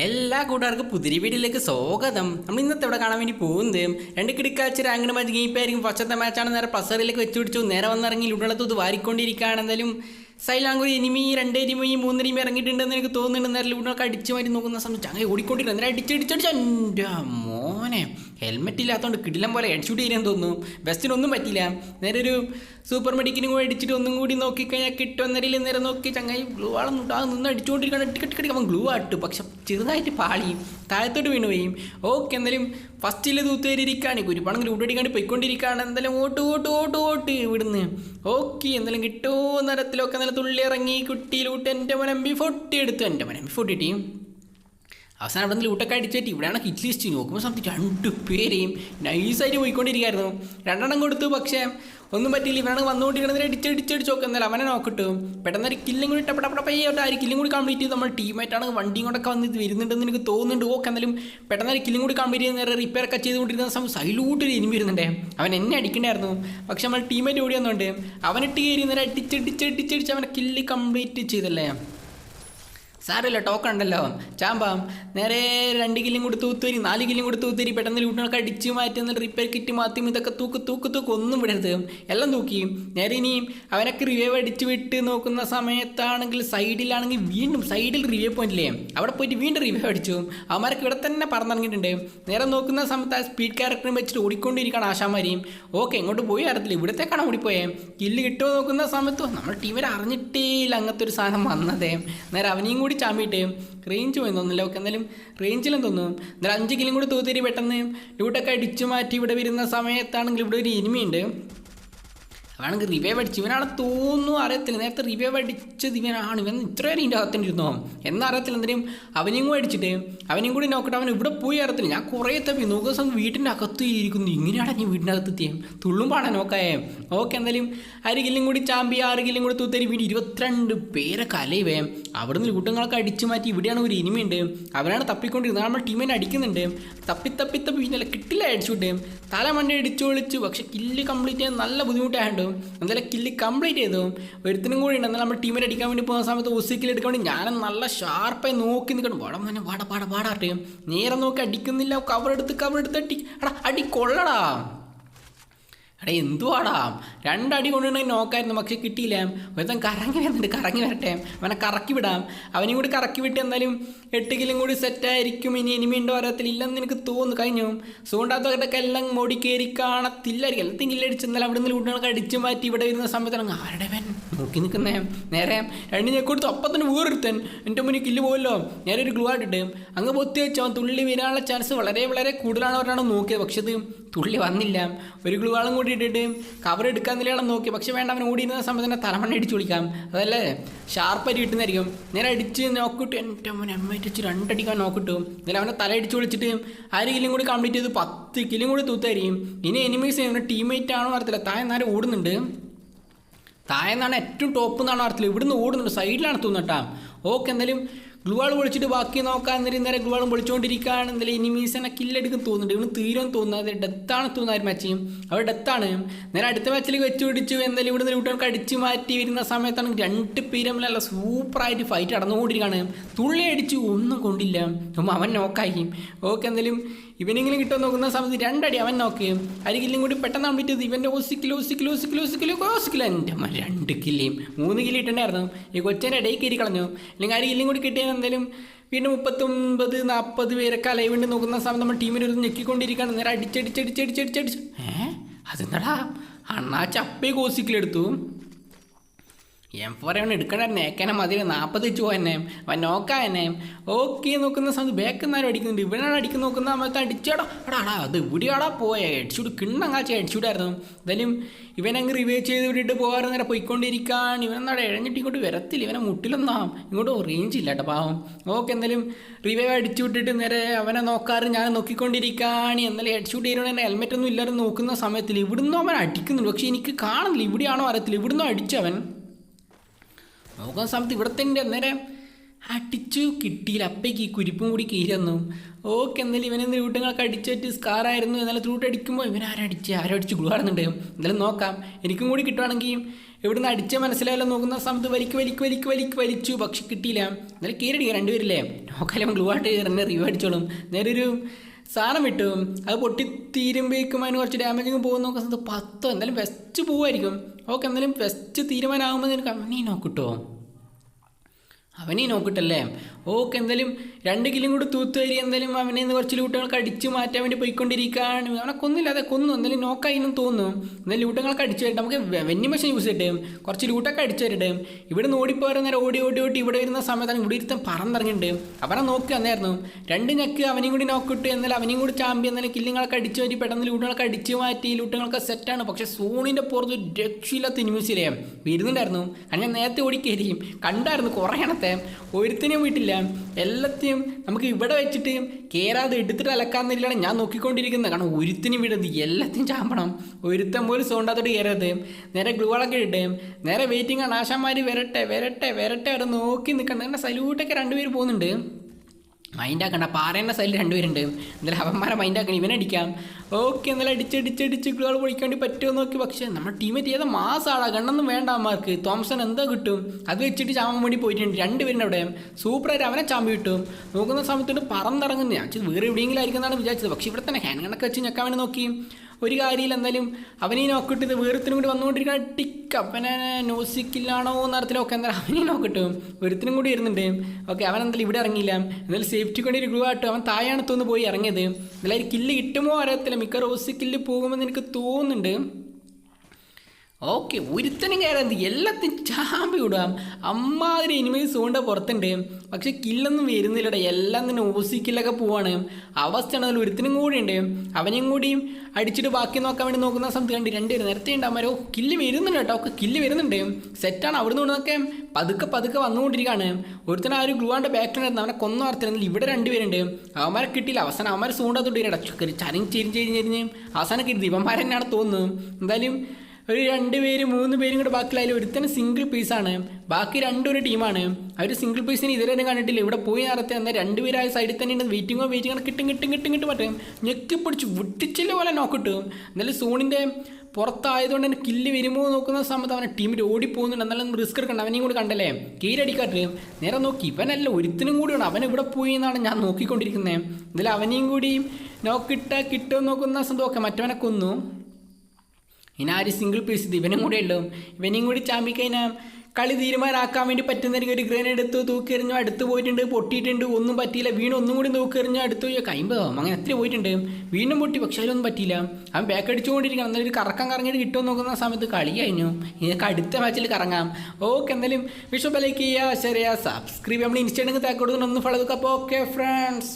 എല്ലാ കൂട്ടുകാർക്കും പുതിരി വീട്ടിലേക്ക് സ്വാഗതം. നമ്മൾ ഇന്നത്തെ ഇവിടെ കാണാൻ വേണ്ടി പോകുന്നത് രണ്ട് കിടക്കാച്ച് അങ്ങനെ മാച്ച് ഗെയിം ഫസ്റ്റത്തെ മാച്ചാണ് നേരെ പ്ലസറിലേക്ക് വെച്ച് പിടിച്ചു. നേരെ വന്നിറങ്ങി ഉടളത്ത് ഇത് വാരിക്കൊണ്ടിരിക്കുകയാണ്. എന്തായാലും ഇനിമി രണ്ട് എനിമി മൂന്ന് ഇറങ്ങിയിട്ടുണ്ടെന്ന് എനിക്ക് തോന്നുന്നുണ്ട്. നേരെ ലൂണൊക്കെ അടിച്ചു മാറ്റി നോക്കുന്ന സമയത്ത് അങ്ങനെ ഓടിക്കൊണ്ടിരുന്നു നേരെ അടിച്ചടിച്ചടിച്ച് മോനെ ഹെൽമെറ്റ് ഇല്ലാത്തതുകൊണ്ട് കിടിലം പോലെ ഹെഡ്ഷൂട്ട് ചെയ്യാൻ തോന്നുന്നു ബെസ്റ്റിനൊന്നും പറ്റില്ല നേരെ ഒരു സൂപ്പർ മെഡിക്കിനും കൂടെ അടിച്ചിട്ട് ഒന്നും കൂടി നോക്കിക്കഴിഞ്ഞാൽ കിട്ടുമെന്നരിൽ നേരെ നോക്കി ചങ്ങായി ഗ്ലൂ ആളൊന്നും ആ നിന്ന് അടിച്ചുകൊണ്ടിരിക്കുകയാണ്. ടിക്കറ്റ് അവൻ ഗ്ലൂ ആട്ടു. പക്ഷെ ചെറുതായിട്ട് പാളി താഴത്തോട്ട് വീണ് പോയി. ഓക്കെ എന്തായാലും ഫസ്റ്റിൽ തൂത്തേരിയിരിക്കുകയാണ് കുരുപ്പാണെങ്കിൽ ഉടടിക്കാണ്ട് പോയിക്കൊണ്ടിരിക്കുകയാണ്. എന്തായാലും ഓട്ട് ഓട്ട് ഓട്ട് ഓട്ട് ഇവിടുന്ന്. ഓക്കെ എന്തായാലും കിട്ടുമോ നിരത്തിലൊക്കെ നല്ല തുള്ളി ഇറങ്ങി കുട്ടിയിലൂട്ട് എന്റെ മനം ബി ഫോർട്ടി എടുത്തു. എന്റെ മനം ബി ഫോർട്ടി ടീം അവസാനം അവിടെ നിന്ന് ലൂട്ടൊക്കെ അടിച്ചിട്ട് ഇവിടെയാണ് ഹിറ്റ് ലിസ്റ്റ് നോക്കുമ്പോൾ സമയത്ത് രണ്ട് പേരെയും നൈസായിട്ട് പോയിക്കൊണ്ടിരിക്കുകയായിരുന്നു. രണ്ടെണ്ണം കൊടുത്തു പക്ഷേ ഒന്നും പറ്റിയില്ല. ഇവരാണ് വന്നുകൊണ്ടിരിക്കുന്നത്. അടിച്ചടിച്ചടിച്ച് നോക്കുക എന്നാലും അവനെ നോക്കിട്ട് പെട്ടെന്ന് ഒരു കില്ലും കൂടി ടപ്പടപ്പടപ്പയ്യോട്ട് ആ കില്ലും കൂടി കംപ്ലീറ്റ് ചെയ്ത്. നമ്മൾ ടീമായിട്ടാണ് വണ്ടിയും കൊണ്ടൊക്കെ വന്ന് വരുന്നുണ്ടെന്ന് എനിക്ക് തോന്നുന്നുണ്ട്. ഓക്കെ എന്നാലും പെട്ടെന്ന് ഒരു കില്ലും കൂടി കംപ്ലീറ്റ് ചെയ്ത് നേരെ റിപ്പയർ ഒക്കെ ചെയ്തുകൊണ്ടിരുന്ന സമയം സൈലൂട്ട് ഒരു എനിമി വരുന്നുണ്ട്. അവൻ എന്നെ അടിക്കണ്ടായിരുന്നു. പക്ഷെ നമ്മൾ ടീമായിട്ട് ഓടി വന്നുകൊണ്ട് അവനിട്ട് കയറി നേരെ അടിച്ചടിച്ചടിച്ചടിച്ച് അവനെ കില്ല് കംപ്ലീറ്റ് ചെയ്തല്ലേ. സാരമില്ല ടോക്കൺ ഉണ്ടല്ലോ. ചാമ്പാം. നേരെ രണ്ട് കില്ലും കൊടുത്ത് തൂത്തുവരി നാല് കില്ലും കൊടുത്ത് തൂത്തുവരി പെട്ടെന്ന് ലൂട്ടിനൊക്കെ അടിച്ച് മാറ്റി എന്നിട്ട് റിപ്പയർ കിറ്റ് മാറ്റി. ഇതൊക്കെ തൂക്ക് തൂക്ക് തൂക്ക്. ഒന്നും വിടരുത്. എല്ലാം തൂക്കി. നേരെ ഇനിയും അവനൊക്കെ റിവൈവ് അടിച്ച് വിട്ട് നോക്കുന്ന സമയത്താണെങ്കിൽ സൈഡിലാണെങ്കിൽ വീണ്ടും സൈഡിൽ റിവൈവ് പോയിന്റില്ലേ അവിടെ പോയിട്ട് വീണ്ടും റിവൈവ് അടിച്ചു. അവന്മാരൊക്കെ ഇവിടെ തന്നെ പറന്നിറങ്ങിയിട്ടുണ്ട്. നേരെ നോക്കുന്ന സമയത്ത് ആ സ്പീഡ് ക്യാരക്ടറും വെച്ചിട്ട് ഓടിക്കൊണ്ടിരിക്കുകയാണ് ആശാമാരെയും ഓക്കെ ഇങ്ങോട്ട് പോയി അറിയത്തില്ല ഇവിടത്തേക്കാണ് ഓടിപ്പോയേ. കില്ല് കിട്ടുമോ നോക്കുന്ന സമയത്ത് നമ്മൾ ടീമിൽ അറിഞ്ഞിട്ടേ ഇല്ല അങ്ങനത്തെ ഒരു സാധനം വന്നതേ. നേരെ അവനെയും കൂടി ചാമ്പിയിട്ട് റേഞ്ച് പോയി തോന്നുന്നില്ല. ഓക്കെ എന്നാലും റേഞ്ചിലും തോന്നും. എന്നാലും അഞ്ച് കിലും കൂടി തൂത്തിരി പെട്ടെന്ന് ലൂട്ടൊക്കെ അടിച്ചു മാറ്റി ഇവിടെ വരുന്ന സമയത്താണെങ്കിൽ ഇവിടെ ഒരു ഇനിമയുണ്ട്. അവനാണെങ്കിൽ റിവൈവ് അടിച്ച്. ഇവനാണ് തോന്നുന്നു അറിയത്തില്ല. നേരത്തെ റിവൈവ് അടിച്ചത് ഇവനാണ്. ഇവൻ ഇത്രയും ഇതിന്റെ അകത്തിരുന്നോ എന്നറിയത്തില്ല എന്തെങ്കിലും അവനെയും കൂടെ അടിച്ചിട്ട് അവനെയും കൂടി നോക്കട്ടെ അവൻ ഇവിടെ പോയി അറിയത്തില്ല. ഞാൻ കുറേ തപ്പി നോക്കുന്ന സമയം വീട്ടിന്റെ അകത്ത് ഇരിക്കുന്നു. ഇങ്ങനെയാണ് ഞാൻ വീടിന്റെ അകത്ത് എത്തിയേ? തുള്ളുമ്പാണ് നോക്കായേ ഓക്കെ എന്തായാലും ആരെങ്കിലും കൂടി ചാമ്പി ആരെങ്കിലും കൂടി തൂത്തരി വീട് ഇരുപത്തിരണ്ട് പേരെ കലയുവേ നിന്ന് കൂട്ടങ്ങളൊക്കെ അടിച്ചു മാറ്റി ഇവിടെയാണ് ഒരു ഇനിമയുണ്ട് അവനാണ് തപ്പിക്കൊണ്ടിരുന്നത്. നമ്മൾ ടീമിനെ അടിക്കുന്നുണ്ട്. തപ്പി തപ്പി തപ്പി പിന്നെ കിട്ടില്ല അടിച്ചു വിട്ടേ. തല മണ്ടി അടിച്ചു വിളിച്ചു പക്ഷെ കില്ല് കംപ്ലീറ്റ് ചെയ്യാൻ നല്ല ബുദ്ധിമുട്ടായിട്ടും എന്തായാലും കില്ല് കംപ്ലീറ്റ് ചെയ്തു. ഒരുത്തിനും കൂടി ഉണ്ട്. നമ്മൾ ടീമിനെ അടിക്കാൻ വേണ്ടി പോകുന്ന സമയത്ത് ഒസിക്കിൽ എടുക്കാൻ വേണ്ടി ഞാൻ നല്ല ഷാർപ്പായി നോക്കി നിൽക്കണം വടം തന്നെ വാട പാട പാടാട്ടെ നേരെ നോക്കി അടിക്കുന്നില്ല. കവർ എടുത്ത് കവർ എടുത്ത് അടി. അടാ അടി കൊള്ളടാ. എടാ എന്തുവാടാ? രണ്ടടി കൊണ്ടുണ്ടെങ്കിൽ നോക്കായിരുന്നു പക്ഷെ കിട്ടിയില്ല. ഒരുത്തൻ കറങ്ങി വരുന്നുണ്ട് കറങ്ങി വരട്ടെ. അവനെ കറക്കി വിടാം. അവനെയും കൂടി കറക്കി വിട്ട് എന്തായാലും എട്ട് കിലും കൂടി സെറ്റായിരിക്കും. ഇനി ഉണ്ടോ അറിയത്തില്ല ഇല്ലെന്ന് എനിക്ക് തോന്നുന്നു. കഴിഞ്ഞു. സൂണ്ടാത്തൊക്കെ എല്ലാം മോടി കയറി കാണത്തില്ലായിരിക്കും. എല്ലാത്തിനും ഇല്ലടിച്ച് എന്നാലും അവിടെ നിന്ന് വീട്ടുകളൊക്കെ അടിച്ചു മാറ്റി ഇവിടെ വരുന്ന സമയത്താണ് ആരുടെ നോക്കി നിൽക്കുന്നേ. നേരെ രണ്ട് ഞാൻ കൊടുത്തു അപ്പം തന്നെ വേറൊരുത്തൻ. എന്റെ മുന്നിൽ കില്ല് പോയല്ലോ നേരെ ഒരു ഗ്ലൂ ആയിട്ട് അങ്ങ് പൊത്തി വെച്ചോ തുള്ളി വരാനുള്ള ചാൻസ് വളരെ വളരെ കൂടുതലാണ് അവരാണ് നോക്കിയത്. പക്ഷേ ഇത് തുള്ളി വന്നില്ല. ഒരു ഗ്ലൂ ആളും കൂടി ഇട്ടിട്ട് കവർ എടുക്കാൻ നിലയാണെന്ന് നോക്കി. പക്ഷെ വേണ്ട അവൻ ഓടിയിരുന്ന സമയത്ത് തന്നെ തലമണ്ണ അടിച്ചു വിളിക്കാം. അതല്ലേ? ഷാർപ്പായിട്ട് കിട്ടുന്നതായിരിക്കും. നേരെ അടിച്ച് നോക്കിട്ട് എന്റെ മോനെ അമ്മ അടിച്ച് രണ്ടടിക്കാൻ നോക്കിട്ടു എന്നാലും അവനെ തല അടിച്ച് വിളിച്ചിട്ട് ആര് കില്ലും കൂടി കംപ്ലീറ്റ് ചെയ്ത് പത്ത് കില്ലും കൂടി തൂത്തായിരിക്കും. ഇനി എനിമീസ് ടീമേറ്റ് ആണോ അറിയത്തില്ല. താൻ നേരെ ഓടുന്നുണ്ട്. താഴെന്നാണ് ഏറ്റവും ടോപ്പ് എന്നാണ് അർത്ഥത്തിൽ ഇവിടുന്ന് ഓടുന്നുണ്ട് സൈഡിലാണ് തോന്നട്ടാ ഓക്കെ എന്തായാലും ഗ്ലുവാൾ പൊളിച്ചിട്ട് ബാക്കി നോക്കാൻ നേരം ഇന്നലെ ഗ്ലുവാളും പൊളിച്ചുകൊണ്ടിരിക്കുകയാണ് എന്തായാലും ഇനിമീസിനെ കില്ലെടുക്കും തോന്നുന്നുണ്ട്. ഇവന് തീരും തോന്നുന്നത് ഡെത്താണ് തോന്നുന്നത് മാച്ചിയും അവർ ഡെത്താണ് നേരെ അടുത്ത മാച്ചിലേക്ക് വെച്ച് പിടിച്ചു. എന്തായാലും ഇവിടുന്ന് വീട്ടുകാർക്ക് അടിച്ച് മാറ്റി വരുന്ന സമയത്താണ് രണ്ട് പേരും നല്ല സൂപ്പറായിട്ട് ഫൈറ്റ് നടന്നുകൊണ്ടിരിക്കുകയാണ്. തുള്ളി അടിച്ചു ഒന്നും കൊണ്ടില്ല. അവൻ നോക്കായി ഓക്കെ എന്തായാലും ഇവനെങ്കിലും കിട്ടാൻ നോക്കുന്ന സമയത്ത് രണ്ടടി അവൻ നോക്ക്. അരികില്ലും കൂടി പെട്ടെന്ന് ചെയ്ത് ഇവന്റെ ഓസിക്കിലോ ഓസിക്കിലോ ഓസിക്കിലോ ഓസിക്കിലോ ഓസിക്കിലോ എന്റെ അമ്മ രണ്ട് കില്ലിയും മൂന്ന് കിലി ഇട്ടുണ്ടായിരുന്നു ഈ കൊച്ചേന്റെ ഇടയിൽ കയറി കളഞ്ഞു. അല്ലെങ്കിൽ അരികില്ലും കൂടി കിട്ടിയാൽ എന്തായാലും വീണ്ടും മുപ്പത്തൊമ്പത് നാൽപ്പത് പേരൊക്കെ അലൈവുണ്ട് നോക്കുന്ന സമയത്ത് നമ്മൾ ടീമിൽ ഒരു ഞെക്കിക്കൊണ്ടിരിക്കുകയാണ്. നേരെ അടിച്ചടിച്ചടിച്ചടിച്ചടിച്ചടിച്ച് ഏ? അതെന്താടാ? അണ്ണാ ചപ്പേ കോസിക്കിലെടുത്തു എം ഫോർ അവൻ എടുക്കണ്ടായിരുന്നു ഏക്കനെ മതി നാൽപ്പത് വെച്ച് എന്നെ അവൻ നോക്കാ എന്നെ ഓക്കെ നോക്കുന്ന സമയത്ത് ബാക്ക് എന്നാലും അടിക്കുന്നുണ്ട്. ഇവനാണ് അടിക്കുന്ന നോക്കുന്ന സമയത്ത് അടിച്ചടാ. എടാ എടാ അത് ഇവിടെയാടാ പോയ. കിണ്ണം കാച്ചി അടിച്ചൂടായിരുന്നു. എന്തായാലും ഇവനങ്ങ് റിവൈവ് ചെയ്ത് വിട്ടിട്ട് പോകാറ് നേരെ പോയിക്കൊണ്ടിരിക്കാൻ ഇവനെന്നാടെ ഇഴഞ്ഞിട്ട് ഇങ്ങോട്ട് വരത്തില്ല. ഇവനെ മുട്ടിലൊന്നാം. ഇങ്ങോട്ട് റേഞ്ച് ഇല്ല കേട്ടോ പാവം. ഓക്കെ എന്തായാലും റിവൈവ് അടിച്ചു വിട്ടിട്ട് നേരെ അവനെ നോക്കാറ് ഞാൻ നോക്കിക്കൊണ്ടിരിക്കാൻ എന്നാലും ഹെഡ്ഷൂട്ട് ചെയ്യുന്ന ഹെൽമെറ്റ് ഒന്നും ഇല്ലാതെ നോക്കുന്ന സമയത്തിൽ ഇവിടുന്ന് അവൻ അടിക്കുന്നുണ്ട്. പക്ഷേ എനിക്ക് കാണുന്നില്ല. ഇവിടെയാണോ അറിയത്തില്ല ഇവിടുന്ന് അടിച്ചവൻ. നോക്കുന്ന സമയത്ത് ഇവിടത്തെ അന്നേരം നേരെ അടിച്ചു കിട്ടിയില്ല. അപ്പേക്ക് ഈ കുരിപ്പും കൂടി കീരന്നു ഓക്കെ എന്നാലും ഇവനെ റൂട്ടങ്ങളൊക്കെ അടിച്ചിട്ട് സ്കാറായിരുന്നു എന്നാലും ത്രൂട്ട് അടിക്കുമ്പോൾ ഇവൻ ആരടിച്ച് ആരടിച്ച് ഗുളാടുന്നുണ്ട് എന്തായാലും നോക്കാം. എനിക്കും കൂടി കിട്ടുവാണെങ്കിൽ ഇവിടുന്ന് അടിച്ച മനസ്സിലായാലും നോക്കുന്ന സമയത്ത് വലിക്ക് വലിക്ക് വലിക്ക് വലിക്ക് വലിച്ചു. പക്ഷെ കിട്ടിയില്ല. എന്നാലും കീരടിക്കുക രണ്ടുപേരില്ലേ? നോക്കാലും ഗ്ലൂ ആട്ട് കയറി റിവ് അടിച്ചോളും. നേരൊരു സാധനം വിട്ടു. അത് പൊട്ടി തീരുമ്പോഴേക്കും അതിന് കുറച്ച് ഡാമേജിങ് പോകുന്ന. നോക്കുന്ന പത്തോ എന്തായാലും വെസ്റ്റ് പോവായിരിക്കും. ഓക്കെ എന്തായാലും വെസ്റ്റ് തീരുമാനമാകുമ്പോൾ നിനക്ക് അവനീ നോക്കിട്ടോ. അവനീ നോക്കിട്ടല്ലേ? ഓക്കെ എന്തായാലും രണ്ട് കിലും കൂടി തൂത്തുവരി എന്തായാലും അവനെ നിന്ന് കുറച്ച് ലൂട്ടങ്ങൾക്ക് അടിച്ചു മാറ്റാൻ വേണ്ടി പോയിക്കൊണ്ടിരിക്കുകയാണ്. അവനെ കൊന്നില്ല അതെ കൊന്നു. എന്തായാലും നോക്കായിന്നും തോന്നുന്നു. എന്തായാലും ലൂട്ടങ്ങൾക്ക് അടിച്ചു വരട്ടെ. നമുക്ക് വെന്നി മെഷീൻ യൂസ് ചെയ്യട്ടെ. കുറച്ച് ലൂട്ടൊക്കെ അടിച്ചു വരട്ടെ. ഇവിടെ നിന്ന് ഓടിപ്പോയി നേരം ഓടി ഓടി ഓടി ഇവിടെ വരുന്ന സമയത്താണ് ഇവിടെ ഇരുത്തം പറന്നിറങ്ങിയിട്ടുണ്ട് അവനെ നോക്കി വന്നായിരുന്നു രണ്ട് ഞെക്ക് അവനെയും കൂടി നോക്കിട്ട് എന്നാലും അവനെയും കൂടി ചാമ്പി. എന്നാലും കില്ലിങ്ങളൊക്കെ അടിച്ചു വരി. പെട്ടെന്ന് ലൂട്ടുകളൊക്കെ അടിച്ചു മാറ്റി. ലൂട്ടുകളൊക്കെ സെറ്റാണ് പക്ഷേ സോണിന്റെ പുറത്ത് രക്ഷയില്ലാത്ത ന്യൂസിലേ വരുന്നുണ്ടായിരുന്നു. ഞാൻ നേരത്തെ ഓടിക്കയറിയും കണ്ടായിരുന്നു കുറേ എണ്ണത്തെ. ഒരുത്തിനെയും വീട്ടില്ല. എല്ലാത്തെയും നമുക്ക് ഇവിടെ വെച്ചിട്ട് കയറാതെ എടുത്തിട്ട് അലക്കാന്നില്ലാണ് ഞാൻ നോക്കിക്കൊണ്ടിരിക്കുന്നത്. കാരണം ഒരുത്തിനും വിടരുത് എല്ലാത്തിനും ചാമ്പണം. ഒരുത്തൻ പോലും സോണ്ടാത്തോട്ട് കയറരുത് നേരെ ഗ്ലൂവളൊക്കെ ഇട്ട് നേരെ വെയിറ്റിംഗ് ആണ്. ആശാന്മാർ വരട്ടെ വരട്ടെ വരട്ടെ. അവിടെ നോക്കി നിൽക്കണം. എന്നെ സല്യൂട്ടൊക്കെ രണ്ടുപേര് പോകുന്നുണ്ട്. മൈൻഡ് ആക്കണ്ട. പാറേന്റെ സൈഡിൽ രണ്ടുപേരുണ്ട്. എന്തായാലും അവന്മാരെ മൈൻഡ് ആക്കണം. ഇവനടിക്കാം ഓക്കെ എന്നാലും അടിച്ചടിച്ചടിച്ച് ഗ്ലോൾ പൊളിക്കാൻ വേണ്ടി പറ്റുമോ നോക്കി. പക്ഷേ നമ്മുടെ ടീമേറ്റ് ഏതാ മാസാളാ കണ്ണൊന്നും വേണ്ട അമ്മമാർക്ക് തോംസൺ എന്താ കിട്ടും? അത് വെച്ചിട്ട് ചാമ്പാൻ വേണ്ടി പോയിട്ടുണ്ട് രണ്ടുപേരുടെ അവിടെ. സൂപ്പറായിട്ട് അവനെ ചാമ്പി കിട്ടും. നോക്കുന്ന സമയത്തോട്ട് പറന്നിറങ്ങുന്നു. ഞാൻ വേറെ എവിടെയെങ്കിലും ആയിരിക്കും എന്നാണ് വിചാരിച്ചത്. പക്ഷേ ഇവിടെ തന്നെ ഹാൻഡ് കണക്ക് വെച്ച് ഞെക്കാൻ വേണ്ടി നോക്കി. ഒരു കാര്യമില്ല എന്തായാലും അവനീ നോക്കിട്ട് ഇത് വേറത്തിനും കൂടി വന്നുകൊണ്ടിരിക്കുന്ന ടിക്ക് അവനെ നോസിക്കില്ലാണോ എന്ന അർത്ഥത്തിലൊക്കെ എന്താ അവനീ നോക്കിട്ട്. ഒരുത്തിനും കൂടി വരുന്നുണ്ട്. ഓക്കെ അവൻ എന്തായാലും ഇവിടെ ഇറങ്ങിയില്ല. എന്നാലും സേഫ്റ്റി കൊണ്ട് ഒരു ഗ്രൂ അവൻ താഴെയാണ് തോന്നുന്നു പോയി ഇറങ്ങിയത്. എന്തായാലും കില്ല് കിട്ടുമോ അറിയത്തില്ല. മിക്ക റോസ് കില്ല് പോകുമെന്ന് എനിക്ക് തോന്നുന്നുണ്ട്. ഓക്കെ ഒരുത്തനും കയറാൻ എല്ലാത്തിനും ചാമ്പി വിടാം അമ്മാതിരി എനിമീസ് കൊണ്ട് പുറത്തുണ്ട്. പക്ഷെ കില്ലൊന്നും വരുന്നില്ലടാ. എല്ലാം തന്നെ ഓസിക്കില്ലൊക്കെ പോവാണ്. അവസ്ഥ ആണെങ്കിൽ ഒരുത്തിനും കൂടി ഉണ്ട്. അവനെയും കൂടിയും അടിച്ചിട്ട് ബാക്കി നോക്കാൻ വേണ്ടി നോക്കുന്ന സമയത്ത് കണ്ട് രണ്ടുപേരും നേരത്തെ ഉണ്ടാകുമ്പോൾ ഓ കില്ല് വരുന്നുണ്ട് കേട്ടോ. ഒക്കെ കില്ല് വരുന്നുണ്ട്. സെറ്റാണ് അവിടുന്ന് ഇവിടുന്നൊക്കെ പതുക്കെ പതുക്കെ വന്നുകൊണ്ടിരിക്കുകയാണ് ഒരുത്തന ആ ഒരു ഗ്ലൂവാന്റെ ബാക്കിലുണ്ടായിരുന്നു അവനെ കൊന്നു വാർത്തിരുന്നില്ല ഇവിടെ രണ്ടുപേരുണ്ട്. അവന്മാരെ കിട്ടിയില്ല. അവസാനം അവന്മാരെ സൂണ്ടാത്തോട്ട് ഇടച്ചു ചരിഞ്ഞ് ചെരിഞ്ഞ് ചെരിഞ്ഞ് ചെരിഞ്ഞ് അവസാനം കിട്ടി ഇവന്മാരെന്നാണ് തോന്നുന്നത്. തോന്നുന്നു എന്തായാലും ഒരു രണ്ട് പേര് മൂന്ന് പേരും കൂടെ ബാക്കിലായാലും ഒരുത്തന്നെ സിംഗിൾ പീസാണ് ബാക്കി രണ്ടൊരു ടീമാണ് അവർ സിംഗിൾ പീസിന് ഇതുവരെ കണ്ടിട്ടില്ല. ഇവിടെ പോയി നടത്തി എന്നാൽ രണ്ടുപേരായ സൈഡിൽ തന്നെ ഉണ്ട് വെയിറ്റിങ്ങോ വെയിറ്റിങ്ങോ കിട്ടും കിട്ടും കിട്ടും കിട്ടും പറ്റും. ഞെക്കി പിടിച്ച് വിട്ടിച്ചില്ല പോലെ നോക്കിട്ടും എന്നാലും സോണിന്റെ പുറത്തായതുകൊണ്ട് തന്നെ കില്ല് വരുമോ നോക്കുന്ന സമയത്ത് അവനെ ടീമിൽ ഓടിപ്പോകുന്നുണ്ട്. എന്നാലും റിസ്ക് എടുക്കണ്ട. അവനെയും കൂടി കണ്ടല്ലേ? കീരടിക്കാട്ട് നേരെ നോക്കി. ഇവനല്ല ഒരുത്തിനും കൂടിയാണ് അവൻ ഇവിടെ പോയി എന്നാണ് ഞാൻ നോക്കിക്കൊണ്ടിരിക്കുന്നത് ഇതിൽ അവനെയും കൂടി നോക്കിട്ട കിട്ടുമെന്ന് നോക്കുന്ന സമയത്ത് ഓക്കെ മറ്റവനെ കൊന്നു. ഇനി ആര് സിംഗിൾ പീസ് ഇത് ഇവനും കൂടെ ഉള്ളൂ ഇവനെയും കൂടി ചാമ്പിക്കഴിഞ്ഞാൽ കളി തീരുമാനമാക്കാൻ വേണ്ടി പറ്റുന്ന ഒരു ഗ്രേൻ എടുത്ത് തൂക്കെറിഞ്ഞു അടുത്ത് പോയിട്ടുണ്ട് പൊട്ടിയിട്ടുണ്ട് ഒന്നും പറ്റിയില്ല. വീണ്ടും ഒന്നും കൂടി തൂക്കെറിഞ്ഞു അടുത്ത് പോയി. കൈമ്പോ അങ്ങനെ എത്ര പോയിട്ടുണ്ട്. വീണ്ടും പൊട്ടി പക്ഷേ അതിലൊന്നും പറ്റിയില്ല. അവൻ ബാക്ക് അടിച്ചുകൊണ്ടിരിക്കണം എന്നാലും ഒരു കറക്കം കറങ്ങിയിട്ട് കിട്ടുമെന്ന് നോക്കുന്ന സമയത്ത് കളി കഴിഞ്ഞു. ഇതൊക്കെ അടുത്ത മാച്ചിൽ കറങ്ങാം. ഓക്കെ എന്തായാലും വിഷു ലൈക്ക് ചെയ്യുക ശരിയാ സബ്സ്ക്രൈബ് നമ്മൾ ഇൻസ്റ്റാഗ്രാമിൽ താക്കോടുന്ന ഒന്ന് ഫോളോ അപ്പോൾ ഓക്കെ ഫ്രണ്ട്സ്